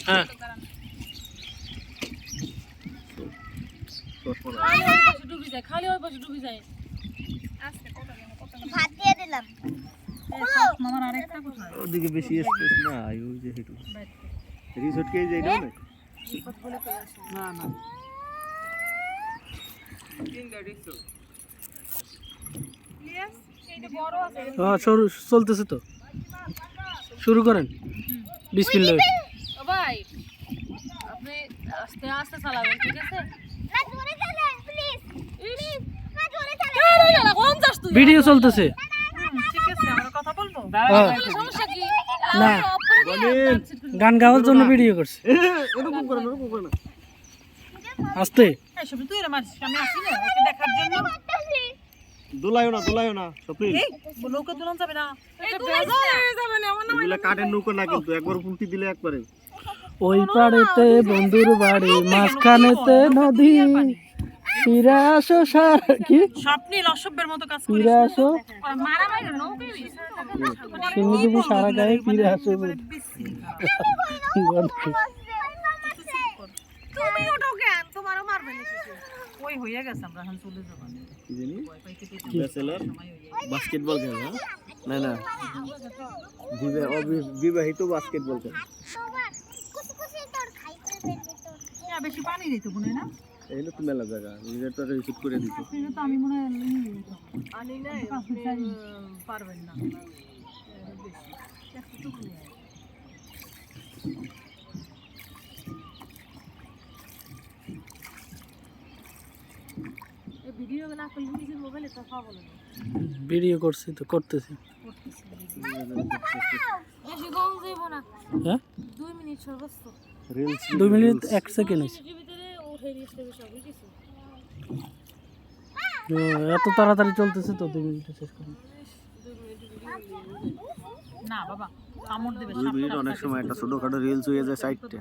হ্যাঁ। ডুবে যায় খালি ওই পাশে ডুবে যায় ভাত দিয়ে দিলাম মামার আরেকটা কোথায় ওদিকে বেশি স্পেস না ওই যে হেটু। রিসোর্ট কে যাই না না না। হ্যাঁ শুরু চলতেছে তো। শুরু করেন। ভাই আপনি আস্তে আস্তে চালাবেন ঠিক আছে? না জোরে চালান প্লিজ প্লিজ না জোরে চালান। এই না কোন যাস তুই। ভিডিও চলতেছে। ঠিক আছে আমরা কথা বলব। সমস্যা কি? না। গান গাওয়ার জন্য ভিডিও করছে। এরকম করে না এরকম করে না। আস্তে। আসি না? ওকে দেখার জন্য। দোলায়ও না সপি এই নৌকা দুলান যাবে না। এটা বেজার যাবে না আমার এগুলা কাঠের নৌকা না কিন্তু একবার উল্টি দিলে একবারে। ওই পাড়েতে বন্ধুর বাড়ি মাঝখানেতে নদী। ফিরে আসো সার কি? স্বপ্নীল অসভ্যের মতো কাজ করে ফিরে আসো। তুমি সারা গায়ে ফিরে আসো তুমি ওঠো কেন তোমারও মারবে না ওই হয়ে গেছে আমরা এখন চলে যাব। কি জানি? ভয় পাইতে পেতে ব্যাচেলর বাস্কেটবল খেলে না না। বিবাহ অবি- বিবাহিত বাস্কেটবল খেলে বেশি পানি দিত মনে না? এই তো মেলা জায়গা নিজের তো রিসোর্ট করে দিত। তো আমি মনে হয় আনি নাই পারবেন না। ভিডিও করছি তো করতেছি। হ্যাঁ? দুই মিনিট রিলস দুই মিনিট এক সেকেন্ড এত তাড়াতাড়ি চলতেছে তো দুই মিনিটে শেষ করুন না বাবা কামড় দেবে দুই মিনিট অনেক সময় একটা ছোটখাটো রিলস হয়ে যায় সাইডটা